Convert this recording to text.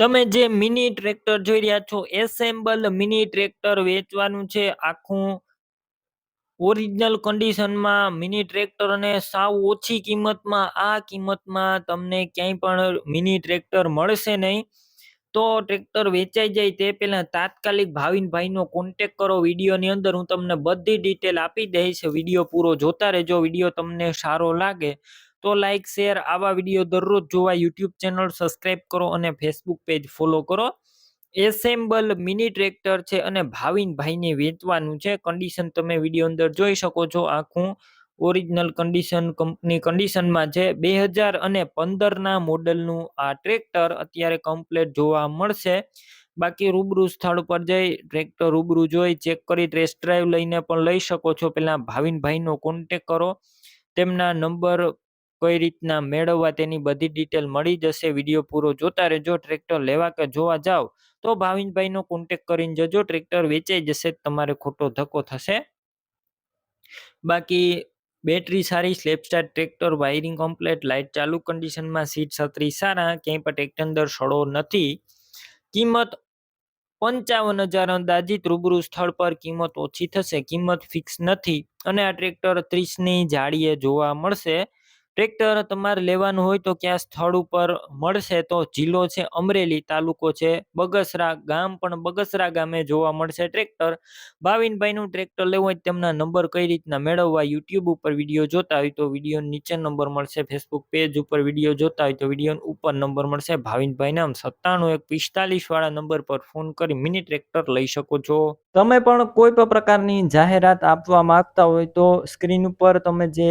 તમે જે mini tractor જોઈ રહ્યા છો એસેમ્બલ મિની ટ્રેક્ટર વેચવાનું છે. આખું ઓરિજિનલ કન્ડિશનમાં મિની ટ્રેક્ટરને સાવ ઓછી કિંમતમાં, આ કિંમતમાં તમને ક્યાંય પણ મિની ટ્રેક્ટર મળશે નહીં. તો ટ્રેક્ટર વેચાઈ જાય તે પહેલા તાત્કાલિક ભાવિનભાઈનો કોન્ટેક કરો વિડીયોની અંદર. હું તમને બધી ડિટેલ આપી દઈશ. વીડિયો પૂરો જોતા રહેજો. વીડિયો તમને સારો લાગે. તો લાઇક શેર આવા વીડિયો દરરોજ જોવા યુટ્યુબ ચેનલ સબસ્ક્રાઈબ કરો અને ફેસબુક પેજ ફોલો કરો. એસેમ્બલ મિની ટ્રેક્ટર છે અને ભાવિનભાઈને વેચવાનું છે. કન્ડિશન તમે વીડિયો અંદર જોઈ શકો છો. આખું ઓરિજિનલ કન્ડિશન કંપની કન્ડિશનમાં છે. બે હજાર અને પંદરના મોડલનું આ ટ્રેક્ટર અત્યારે કમ્પ્લેટ જોવા મળશે. બાકી રૂબરૂ સ્થળ પર જઈ ટ્રેક્ટર રૂબરૂ જોઈ ચેક કરી ટેસ્ટ ડ્રાઈવ લઈને પણ લઈ શકો છો. પહેલાં ભાવિનભાઈનો કોન્ટેક કરો. તેમના નંબર કઈ રીતના મેળવવા તેની બધી ડિટેલ મળી જશે? વીડિયો પૂરો જોતા રહેજો. ટ્રેક્ટર લેવા કે જોવા જાઓ તો ભાવિનભાઈનો કોન્ટેક કરીને જજો. ટ્રેક્ટર વેચાઈ જશે. તમારે ખોટો ધક્કો થશે. બાકી બેટરી સારી સ્લેપસ્ટાર ટ્રેક્ટર વાયરિંગ કમ્પ્લેટ લાઇટ ચાલુ કન્ડિશનમાં સીટ છત્રી સારા, ક્યાંય પણ ટ્રેક્ટર અંદર સડો નથી. કિંમત પંચાવન હજાર અંદાજિત રૂબરૂ સ્થળ પર કિંમત ઓછી થશે. કિંમત ફિક્સ નથી. અને આ ટ્રેક્ટર ત્રીસની જાળીએ જોવા મળશે. ટ્રેક્ટર તમારે લેવાનું હોય તો ક્યાં સ્થળ ઉપર મળશે તો જિલ્લો છે અમરેલી, તાલુકો છે બગસરા, ગામ પણ બગસરા ગામે જોવા મળશે ટ્રેક્ટર. ભાવિનભાઈનું ટ્રેક્ટર લેવું હોય તેમના નંબર કઈ રીતના મેળવવા યુટ્યુબ ઉપર વીડિયો જોતા હોય તો વીડિયો નીચે નંબર મળશે, ફેસબુક પેજ ઉપર વીડિયો જોતા હોય તો વીડિયો ઉપર નંબર મળશે. ભાવિનભાઈ નામ સત્તાણું એક પિસ્તાલીસ વાળા નંબર પર ફોન કરી મિની ટ્રેક્ટર લઈ શકો છો. તમે પણ કોઈ પણ પ્રકારની જાહેરાત આપવા માંગતા હોય તો સ્ક્રીન ઉપર તમે જે